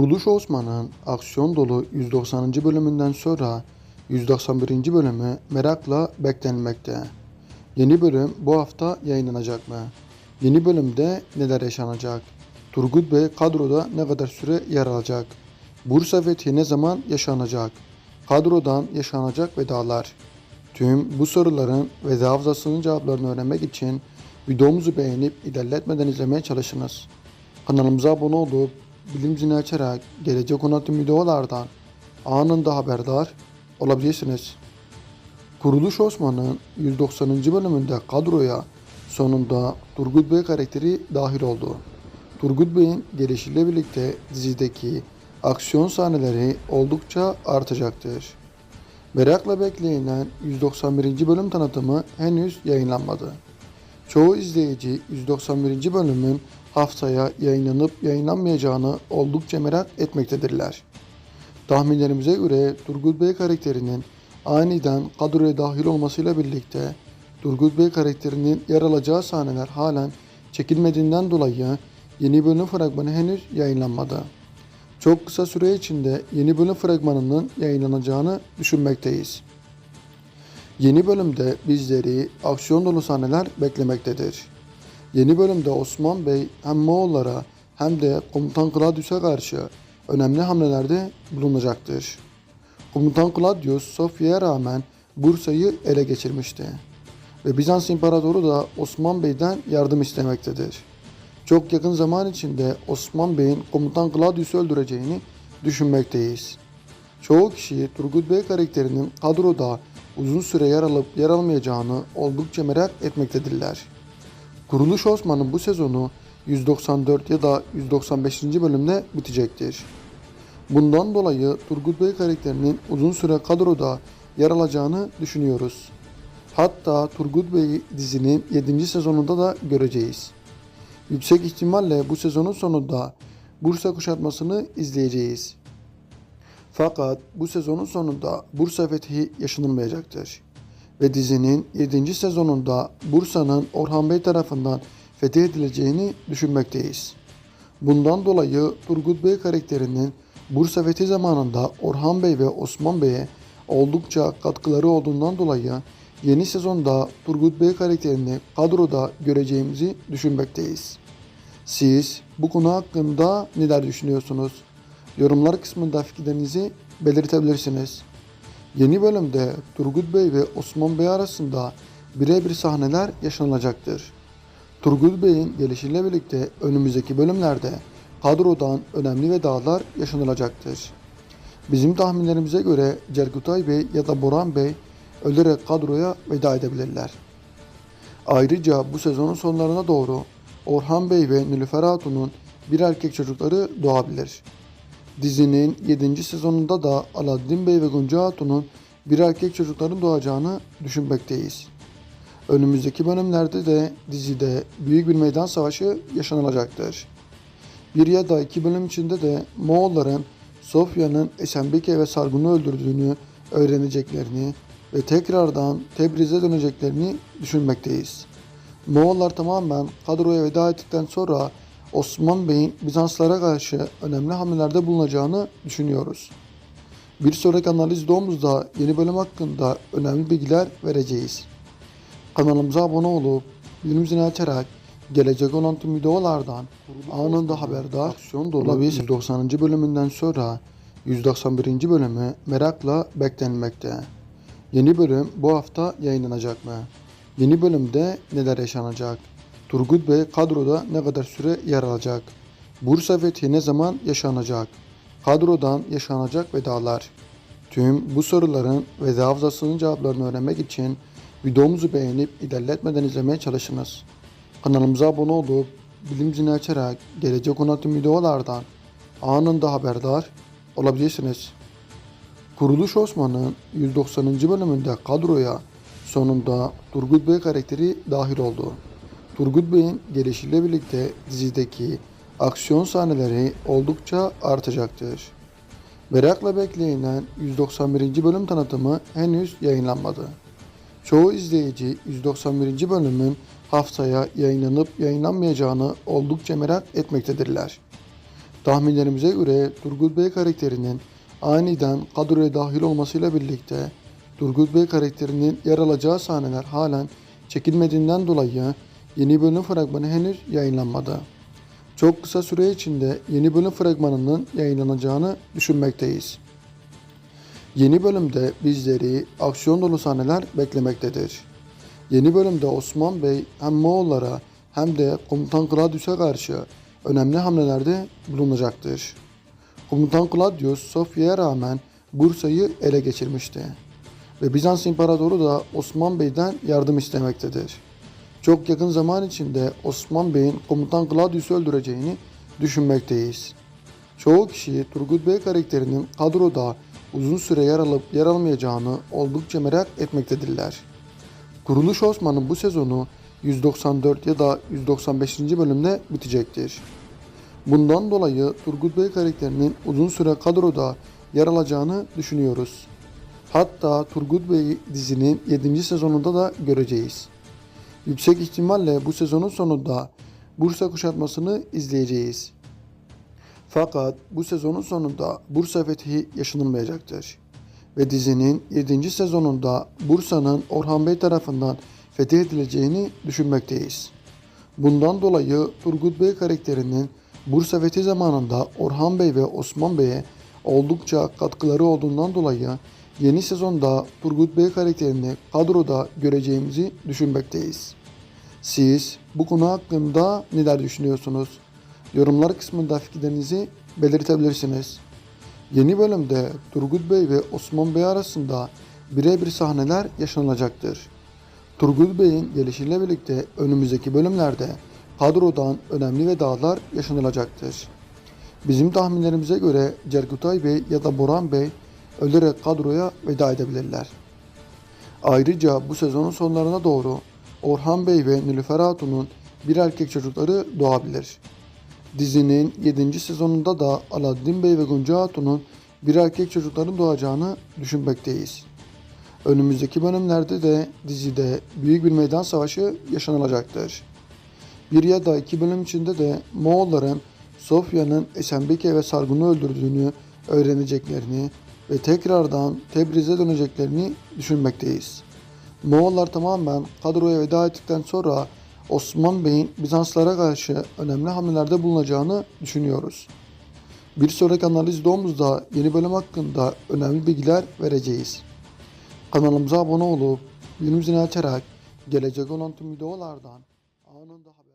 Kuruluş Osman'ın aksiyon dolu 190. bölümünden sonra 191. bölümü merakla beklenmekte. Yeni bölüm bu hafta yayınlanacak mı? Yeni bölümde neler yaşanacak? Turgut Bey kadroda ne kadar süre yer alacak? Bursa fethi ne zaman yaşanacak? Kadrodan yaşanacak vedalar. Tüm bu soruların ve hafızasının cevaplarını öğrenmek için videomuzu beğenip ilerletmeden izlemeye çalışınız. Kanalımıza abone olup bilim zilini açarak gelecek tüm videolardan anında haberdar olabilirsiniz. Kuruluş Osman'ın 190. bölümünde kadroya sonunda Turgut Bey karakteri dahil oldu. Turgut Bey'in gelişiyle birlikte dizideki aksiyon sahneleri oldukça artacaktır. Merakla beklenilen 191. bölüm tanıtımı henüz yayınlanmadı. Çoğu izleyici 191. bölümün haftaya yayınlanıp yayınlanmayacağını oldukça merak etmektedirler. Tahminlerimize göre Turgut Bey karakterinin aniden kadroya dahil olmasıyla birlikte Turgut Bey karakterinin yer alacağı sahneler halen çekilmediğinden dolayı yeni bölüm fragmanı henüz yayınlanmadı. Çok kısa süre içinde yeni bölüm fragmanının yayınlanacağını düşünmekteyiz. Yeni bölümde bizleri aksiyon dolu sahneler beklemektedir. Yeni bölümde Osman Bey hem Moğollara hem de Komutan Claudius'a karşı önemli hamlelerde bulunacaktır. Komutan Claudius Sofya'ya rağmen Bursa'yı ele geçirmişti ve Bizans İmparatoru da Osman Bey'den yardım istemektedir. Çok yakın zaman içinde Osman Bey'in Komutan Claudius'u öldüreceğini düşünmekteyiz. Çoğu kişi Turgut Bey karakterinin kadroda uzun süre yer alıp yer almayacağını oldukça merak etmektedirler. Kuruluş Osman'ın bu sezonu 194 ya da 195. bölümde bitecektir. Bundan dolayı Turgut Bey karakterinin uzun süre kadroda yer alacağını düşünüyoruz. Hatta Turgut Bey'i dizinin 7. sezonunda da göreceğiz. Yüksek ihtimalle bu sezonun sonunda Bursa kuşatmasını izleyeceğiz. Fakat bu sezonun sonunda Bursa fethi yaşanılmayacaktır. Ve dizinin 7. sezonunda Bursa'nın Orhan Bey tarafından fethedileceğini düşünmekteyiz. Bundan dolayı Turgut Bey karakterinin Bursa fethi zamanında Orhan Bey ve Osman Bey'e oldukça katkıları olduğundan dolayı yeni sezonda Turgut Bey karakterini kadroda göreceğimizi düşünmekteyiz. Siz bu konu hakkında neler düşünüyorsunuz? Yorumlar kısmında fikirlerinizi belirtebilirsiniz. Yeni bölümde Turgut Bey ve Osman Bey arasında birebir sahneler yaşanacaktır. Turgut Bey'in gelişiyle birlikte önümüzdeki bölümlerde kadrodan önemli vedalar yaşanılacaktır. Bizim tahminlerimize göre Cerkutay Bey ya da Boran Bey ölerek kadroya veda edebilirler. Ayrıca bu sezonun sonlarına doğru Orhan Bey ve Nilüfer Hatun'un bir erkek çocukları doğabilir. Dizinin 7. sezonunda da Aladdin Bey ve Gonca Hatun'un bir erkek çocukların doğacağını düşünmekteyiz. Önümüzdeki bölümlerde de dizide büyük bir meydan savaşı yaşanılacaktır. Bir ya da iki bölüm içinde de Moğolların Sofya'nın Esenbeke ve Sargun'u öldürdüğünü öğreneceklerini ve tekrardan Tebriz'e döneceklerini düşünmekteyiz. Moğollar tamamen kadroya veda ettikten sonra Osman Bey'in Bizanslara karşı önemli hamlelerde bulunacağını düşünüyoruz. Bir sonraki analiz videomuzda yeni bölüm hakkında önemli bilgiler vereceğiz. Kanalımıza abone olup bildirim zilini açarak gelecek olan tüm videolardan anında haberdar aksiyon dolu olabilir. 190. bölümünden sonra 191. bölümü merakla beklenmekte. Yeni bölüm bu hafta yayınlanacak mı? Yeni bölümde neler yaşanacak? Turgut Bey kadroda ne kadar süre yer alacak? Bursa fethi ne zaman yaşanacak? Kadrodan yaşanacak vedalar. Tüm bu soruların ve hafızasının cevaplarını öğrenmek için videomuzu beğenip ilerletmeden izlemeye çalışınız. Kanalımıza abone olup bilim zilini açarak gelecek olan videolardan anında haberdar olabilirsiniz. Kuruluş Osman'ın 190. bölümünde kadroya sonunda Turgut Bey karakteri dahil oldu. Turgut Bey'in gelişiyle birlikte dizideki aksiyon sahneleri oldukça artacaktır. Merakla beklenilen 191. bölüm tanıtımı henüz yayınlanmadı. Çoğu izleyici 191. bölümün haftaya yayınlanıp yayınlanmayacağını oldukça merak etmektedirler. Tahminlerimize göre Turgut Bey karakterinin aniden kadroya dahil olmasıyla birlikte Turgut Bey karakterinin yer alacağı sahneler halen çekilmediğinden dolayı yeni bölüm fragmanı henüz yayınlanmadı. Çok kısa süre içinde yeni bölüm fragmanının yayınlanacağını düşünmekteyiz. Yeni bölümde bizleri aksiyon dolu sahneler beklemektedir. Yeni bölümde Osman Bey hem Moğollara hem de Komutan Claudius'a karşı önemli hamlelerde bulunacaktır. Komutan Claudius Sofya'ya rağmen Bursa'yı ele geçirmişti. Ve Bizans İmparatoru da Osman Bey'den yardım istemektedir. Çok yakın zaman içinde Osman Bey'in Komutan Claudius'u öldüreceğini düşünmekteyiz. Çoğu kişi Turgut Bey karakterinin kadroda uzun süre yer alıp yer almayacağını oldukça merak etmektedirler. Kuruluş Osman'ın bu sezonu 194 ya da 195. bölümde bitecektir. Bundan dolayı Turgut Bey karakterinin uzun süre kadroda yer alacağını düşünüyoruz. Hatta Turgut Bey dizinin 7. sezonunda da göreceğiz. Yüksek ihtimalle bu sezonun sonunda Bursa kuşatmasını izleyeceğiz. Fakat bu sezonun sonunda Bursa fethi yaşanılmayacaktır. Ve dizinin 7. sezonunda Bursa'nın Orhan Bey tarafından fetih edileceğini düşünmekteyiz. Bundan dolayı Turgut Bey karakterinin Bursa fethi zamanında Orhan Bey ve Osman Bey'e oldukça katkıları olduğundan dolayı yeni sezonda Turgut Bey karakterini kadroda göreceğimizi düşünmekteyiz. Siz bu konu hakkında neler düşünüyorsunuz? Yorumlar kısmında fikirlerinizi belirtebilirsiniz. Yeni bölümde Turgut Bey ve Osman Bey arasında birebir sahneler yaşanacaktır. Turgut Bey'in gelişiyle birlikte önümüzdeki bölümlerde kadrodan önemli vedalar yaşanılacaktır. Bizim tahminlerimize göre Cerkutay Bey ya da Boran Bey ölerek kadroya veda edebilirler. Ayrıca bu sezonun sonlarına doğru Orhan Bey ve Nilüfer Hatun'un bir erkek çocukları doğabilir. Dizinin 7. sezonunda da Aladdin Bey ve Gonca Hatun'un bir erkek çocukların doğacağını düşünmekteyiz. Önümüzdeki bölümlerde de dizide büyük bir meydan savaşı yaşanılacaktır. Bir ya da iki bölüm içinde de Moğolların Sofya'nın Esenbeke ve Sargun'u öldürdüğünü öğreneceklerini ve tekrardan Tebriz'e döneceklerini düşünmekteyiz. Moğollar tamamen kadroya veda ettikten sonra Osman Bey'in Bizanslara karşı önemli hamlelerde bulunacağını düşünüyoruz. Bir sonraki analiz videomuzda yeni bölüm hakkında önemli bilgiler vereceğiz. Kanalımıza abone olup bildirim açarak gelecek olan tüm videolardan anında haberdar